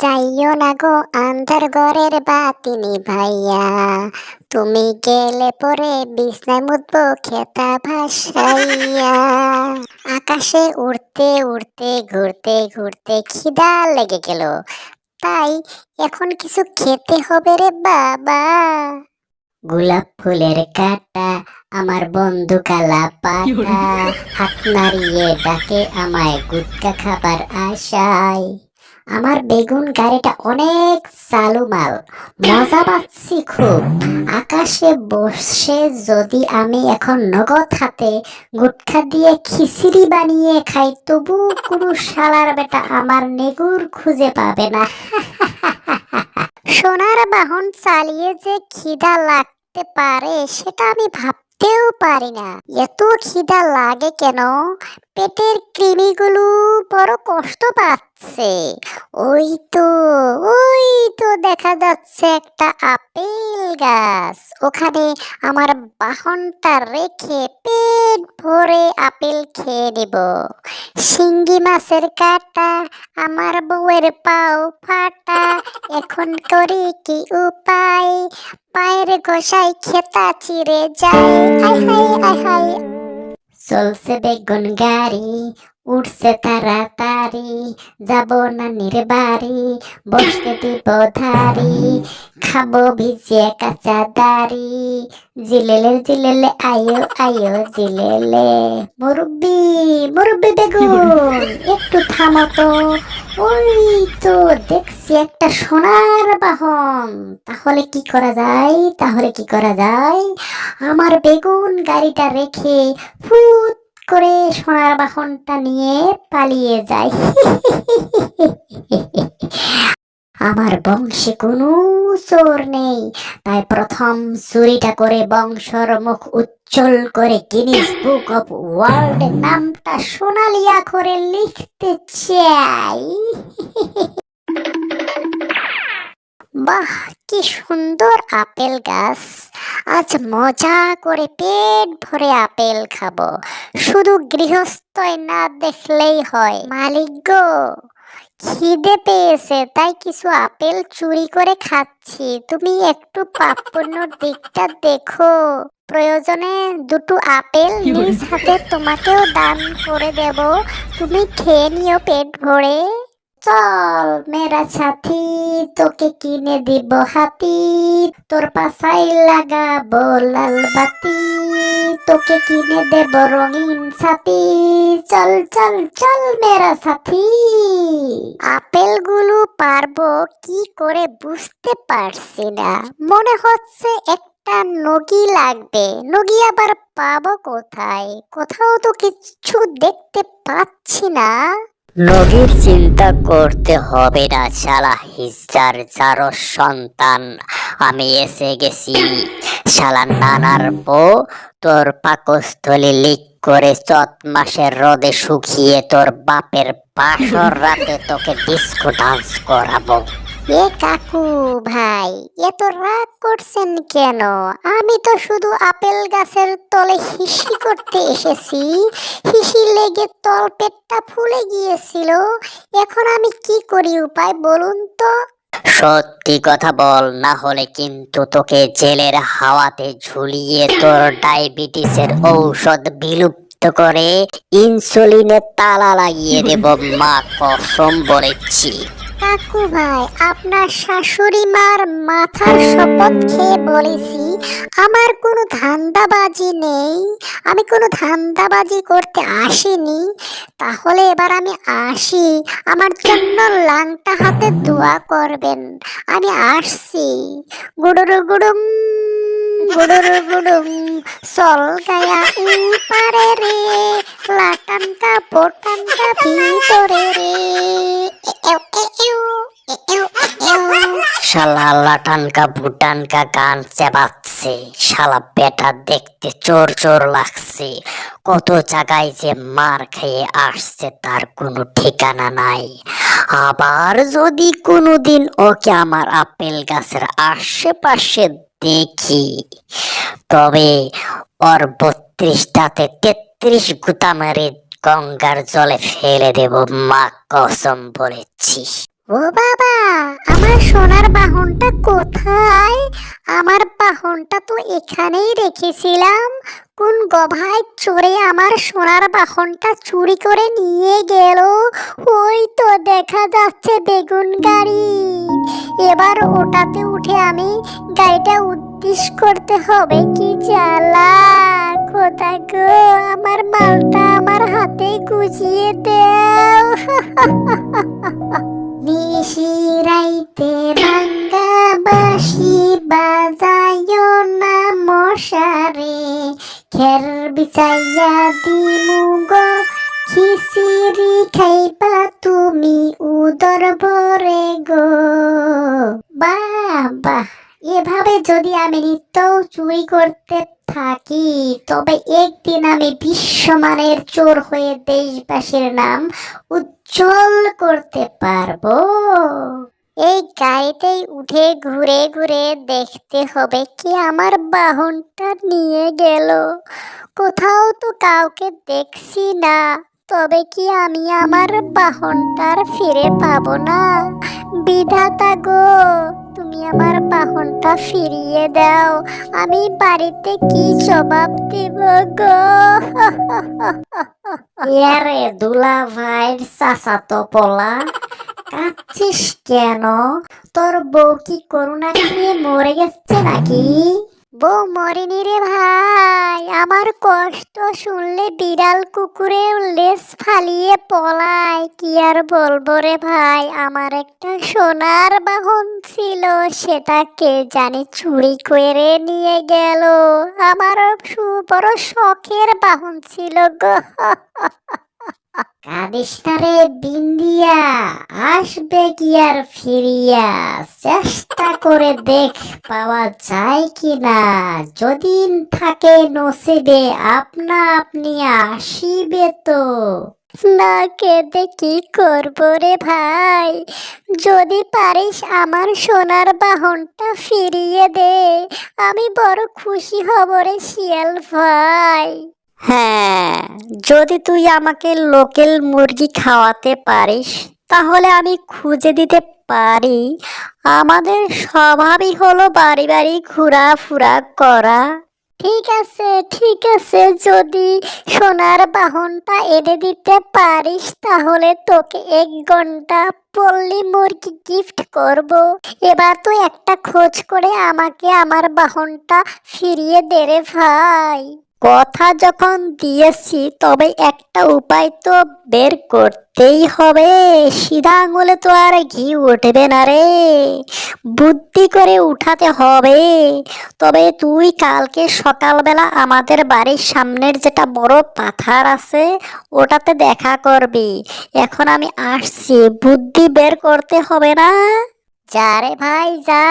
যাইও না গো আন্ধার ঘরের বাতি ভাইয়া। তুমি গেলে পরে বিছনায় মুতবো খেতা ভাসাইয়া। আকাশে উড়তে উড়তে ঘুরতে ঘুরতে খিদা লেগে গেল। তাই এখন কিছু খেতে হবে রে বাবা। গোলাপ ফুলের কাটা আমার বন্ধু কালা পাতা। হাত নাড়িয়ে ডাকে আমায় গুটকা খাবার আশায়। আমার বেগুন গাড়িটা অনেক চালু মাল মজা পাচ্ছি খুব। আকাশে বসে যদি আমি এখন নগদ হাতে গুটখা দিয়ে খিচুড়ি বানিয়ে খাই, তবু কোনো শালার বেটা আমার নেগুর খুঁজে পাবে না। সোনার বাহন চালিয়ে যে খিদা লাগতে পারে, সেটা আমি ভাবতেও পারি না। এত খিদা লাগে কেন? পেটের কৃমিগুলো বড় কষ্ট পাচ্ছে। ওই তো, ওই দেখা যাচ্ছে একটা আপেল গাছ। ওখানে আমার বাহনটা রেখে পেট ভরে আপেল খেয়ে নেব। শিঙ্গি মাছের কাটা, আমার বউয়ের পাও ফাটা। এখন করি কি উপায়? পায়ের গোসাই খেতা চিরে যায়। হায়, আয় হায়। চলছে বেগুন গাড়ি উঠছে তাড়াতাড়ি, যাব নানির বাড়ি, বসতে দিব ধারি খাব ভিজিয়ে কাঁচা দাড়ি, জিলেলে জিলেলে আয়ো আয়ো জিলেলে। মুরব্বি মুরব্বি বেগুন, একটু থামো তো। ওই তো দেখছি একটা সোনার বাহন। তাহলে কি করা যায়? তাহলে কি করা যায়? আমার বেগুন গাড়িটা রেখে ফুট করে সোনার বাহনটা নিয়ে পালিয়ে যায়। আমার বংশে কোনো চোর নেই। তাই প্রথম চুরিটা করে বংশর মুখ উজ্জ্বল করে গিনিস বুক অফ ওয়ার্ল্ড নামটা সোনালিয়া করে লিখতে চাই। বাহ কি সুন্দর আপেল গাছ। আজ মজা করে পেট ভরে আপেল খাব। শুধু গৃহস্থই না দেখলেই হয়। মালিক গো খিদে পেয়েছে তাই কিছু আপেল চুরি করে খাচ্ছি। তুমি একটু পাপপুণ্যর দিকটা দেখো। প্রয়োজনে দুটো আপেল নিজ হাতে তোমাকেও দান করে দেব। তুমি খেয়ে নিও পেট ভরে। চল, মেরা সাথী, তোকে কিনে দিব হাতি। তোর পাশাই লাগাবো লাল বাতি। তোকে কিনে দেব রঙিন ছাতি। চল চল চল, মেরা সাথী। আপেলগুলো পারব কি করে বুঝতে পারছি না। মনে হচ্ছে একটা নগি লাগবে। নগি আবার পাবো কোথায়? কোথাও তো কিচ্ছু দেখতে পাচ্ছি না। নগীর চিন্তা করতে হবে না, শালা। হিজার যারো সন্তান, আমি এসে গেছি। শালা নানার বউ, তোর পাকস্থলী লিক করে চত মাসের রোদে শুকিয়ে তোর বাপের পাশর রাতে তোকে ডিস্কো ডান্স করাবো। এ কাকু ভাই, এত রাগ করছেন কেন? আমি তো শুধু আপেল গাছের তলে হিসি করতে এসেছি। হিসি লেগে তল পেটটা ফুলে গিয়েছিল। এখন আমি কি করি উপায় বলুন তো? সত্যি কথা বল, না হলে কিন্তু তোকে জেলের হাওয়াতে ঝুলিয়ে তোর ডায়াবেটিসের ঔষধ বিলুপ্ত করে ইনসুলিনের তালা লাগিয়ে দেব, মা, কসম বলেছি। কাকু ভাই আপনার শাশুড়ি মার মাথার শপথ খেয়ে বলেছি, আমার কোনো ধান্দাবাজি নেই, আমি কোনো ধান্দাবাজি করতে আসিনি, তাহলে এবার আমি আসি, আমার জন্য লাংটা হাতে দোয়া করবেন, আমি আসছি। গুডুরু গুডুম গুডুরু গুডুম, চল গায়া উপারে রে লাটানটা বোটানকা ভিতরে রে। শালা লাটানকা ভুটানকা গান চেবাচ্ছে, শালা বেটা দেখতে চোর চোর লাগছে। কত জায়গায় যে মার খেয়ে আসছে তার কোনো ঠিকানা নাই। আবার যদি কোনোদিন ওকে আমার আপেল গাছের আশেপাশে দেখি, তবে ওর বত্রিশটাতে তেত্রিশ গুতা মেরে গঙ্গার জলে ফেলে দেব মা কসম বলেছি। ও বাবা, আমার সোনার বাহনটা কোথায়? আমার বাহনটা তো এখানেই রেখেছিলাম। কোন গভায় চড়ে আমার সোনার বাহনটা চুরি করে নিয়ে গেল? ওই তো দেখা যাচ্ছে বেগুন গাড়ি। এবার ওটাতে উঠে আমি গাড়িটা উদ্দেশ্য করতে হবে, কি জ্বালা কোথায় গো, আমার মালটা আমার হাতে গুজিয়ে দেও। নিশিরাইতে ভাঙ্গা বাসি বাজায়ো না মশারে। খের বিছাইয়া দিমু গো খিচিরি খাইবা তুমি উদর ভরে গো। বাহ এভাবে যদি আমি নিত্য চুরি করতে থাকি, তবে একদিন আমি বিশ্বমানের চোর হয়ে দেশবাসীর নাম উজ্জ্বল করতে পারব। এই গাড়িতেই উঠে ঘুরে ঘুরে দেখতে হবে কি আমার বাহনটা নিয়ে গেল। কোথাও তো কাউকে দেখছি না, তবে কি আমি আমার বাহনটার ফিরে পাবো না? বিধাতা গো! তুমি আমার বাহনটা ফিরিয়ে দাও। আমি বাড়িতে কি জবাব দেব গো? ইয়ারে দুলা ভাইয়ের চাচাতো পোলা কাঁদছিস কেন? তোর বউ কি করোনা খেয়ে মরে গেছে নাকি? বউ মরিনি রে ভাই আমার কষ্ট শুনলে বিড়াল কুকুরে লেজ ফালিয়ে পলায়। কি আর বলব রে ভাই, আমার একটা সোনার বাহন ছিল সেটাকে জানি চুরি করে নিয়ে গেল। আমার সুপর শখের বাহন ছিল গো। কাঁদিস বিন্দিয়া, আসবে কি আর ফিরিয়া? চেষ্টা করে দেখ পাওয়া যায় কি না। যদি থাকে নসিবে, আপনা আপনি আসিবে তো। না কেঁদে কি করব রে ভাই? যদি পারিস আমার সোনার বাহনটা ফিরিয়ে দে। আমি বড় খুশি হব রে শিয়াল ভাই। হ্যাঁ যদি তুই আমাকে লোকেল মুরগি খাওয়াতে পারিস, তাহলে আমি খুঁজে দিতে পারি। আমাদের স্বভাবই হলো বাড়ি বাড়ি ঘোরাফুরা করা। ঠিক আছে ঠিক আছে, যদি সোনার বাহনটা এনে দিতে পারিস, তাহলে তোকে এক ঘণ্টা পল্লী মুরগি গিফট করব। এবার তুই একটা খোঁজ করে আমাকে আমার বাহনটা ফিরিয়ে দে রে ভাই। কথা যখন দিয়েছি, তবে একটা উপায় তো বের করতেই হবে। সিধা আঙুলে তো আর ঘি উঠবে না রে। বুদ্ধি করে উঠাতে হবে। তবে তুই কালকে সকালবেলা আমাদের বাড়ির সামনের যেটা বড় পাথার আছে, ওটাতে দেখা করবি। এখন আমি আসছি, বুদ্ধি বের করতে হবে না। যা রে ভাই, যা।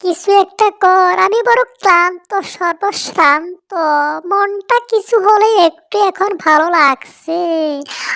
কিছু একটা কর। আমি বড় ক্লান্ত, সর্বশ্রান্ত। মনটা কিছু হলে একটু এখন ভালো লাগছে।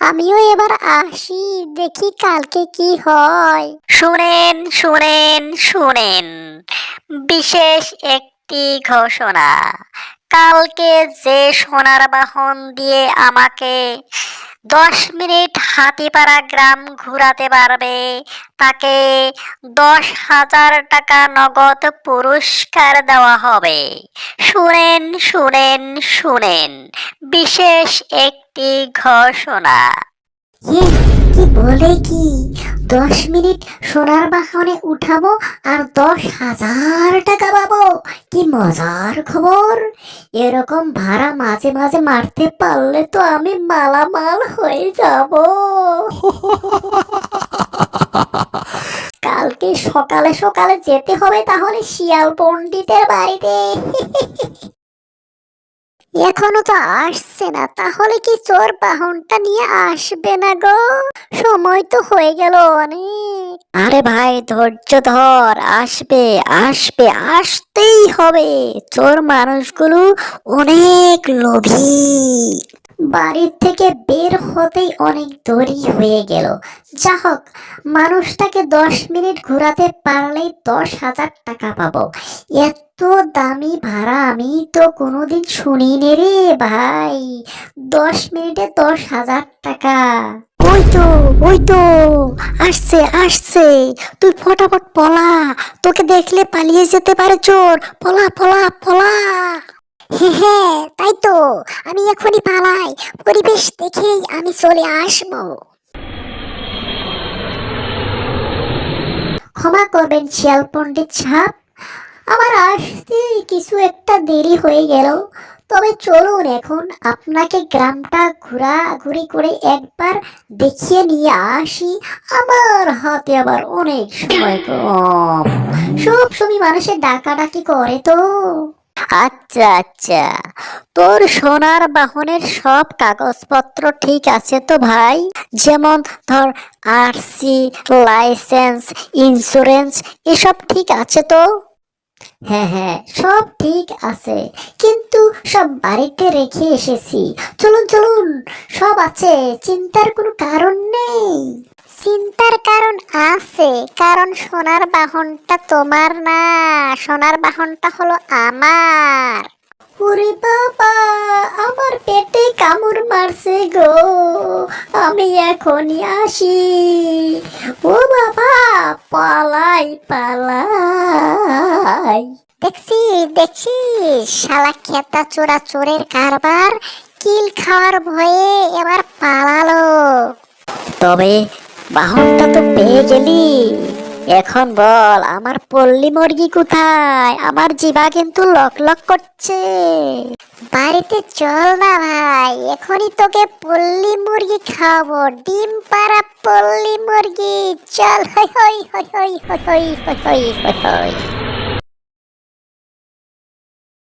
আমিও এবার আসি, দেখি কালকে কি হয়। শুনেন শুনেন শুনেন। বিশেষ একটি ঘোষণা। কালকে যে সোনার বাহন দিয়ে আমাকে দশ মিনিট হাতিপাড়া গ্রাম ঘুরাতে পারবে। তাকে দশ হাজার টাকা নগদ পুরস্কার দেওয়া হবে। শুনেন শুনেন শুনেন, বিশেষ একটি ঘোষণা। কি বলে কি? দশ মিনিট সোনার বাহনে উঠাবো আর দশ হাজার টাকা পাবো। কি মজার খবর? এরকম ভাড়া মাঝে মাঝে মারতে পারলে তো আমি মালামাল হয়ে যাব। কালকে সকালে সকালে যেতে হবে তাহলে শিয়াল পণ্ডিতের বাড়িতে। এখনও তো আসছে না, তাহলে কি চোর বাহনটা নিয়ে আসবে না গো? সময় তো হয়ে গেল অনেক। আরে ভাই, ধৈর্য ধর, আসবে আসবে, আসতেই হবে। চোর মানুষগুলো অনেক লোভী। বাড়ির থেকে বের হতেই অনেক দেরি হয়ে গেল। যা হোক, মানুষটাকে দশ মিনিট ঘোরাতে পারলেই দশ হাজার টাকা পাবো। এত দামি ভাড়া আমি তো কোনোদিন শুনিনি রে ভাই। দশ মিনিটে দশ হাজার টাকা। ওই তো ওই তো। আসছে আসছে। তুই ফটাফট পলা। তোকে দেখলে পালিয়ে যেতে পারে চোর। পলা পলা পলা। হ্যাঁ তাই তো। আমি এখনই পালাই। পরিবেশ দেখেই আমি চলে আসব। ক্ষমা করবেন শিয়াল পণ্ডিত সাহেব। আমার আসতে কিছু একটা দেরি হয়ে গেল। তবে চলুন এখন আপনাকে গ্রামটা ঘোরাঘুরি করে একবার দেখিয়ে নিয়ে আসি। আমার হাতে আবার অনেক সময় কম সব সময় মানুষের ডাকাডাকি করে তো। আচ্ছা আচ্ছা। তোর সোনার বাহনের সব কাগজপত্র ঠিক আছে তো ভাই? যেমন ধর আরসি, লাইসেন্স, ইন্স্যুরেন্স, এসব ঠিক আছে তো? হ্যাঁ হ্যাঁ সব ঠিক আছে। কিন্তু সব বাড়িতে রেখে এসেছি। চলুন চলুন, সব আছে, চিন্তার কোনো কারণ নেই। চিন্তার কারণ আছে, কারণ সোনার বাহনটা তোমার না, সোনার বাহনটা হলো আমার। ওরে বাবা আমার পেটে কামড় মারছে গো। আমি এখনই আসি। ও বাবা পালাই পালাই। দেখছি দেখছি শালা খেতা চোরা চোরের কারবার কিল খাওয়ার ভয়ে এবার পালালো। তবে বাহনটা তো পেয়ে গেলি। এখন বল, আমার পল্লী মুরগি কোথায়? আমার জিবা কিন্তু লক লক করছে। বাড়িতে চল না ভাই, এখনই তোকে পল্লী মুরগি খাওয়াবো। ডিম পাড়া পল্লী মুরগি। চল হই হই হই হই হই হই হই হই হই।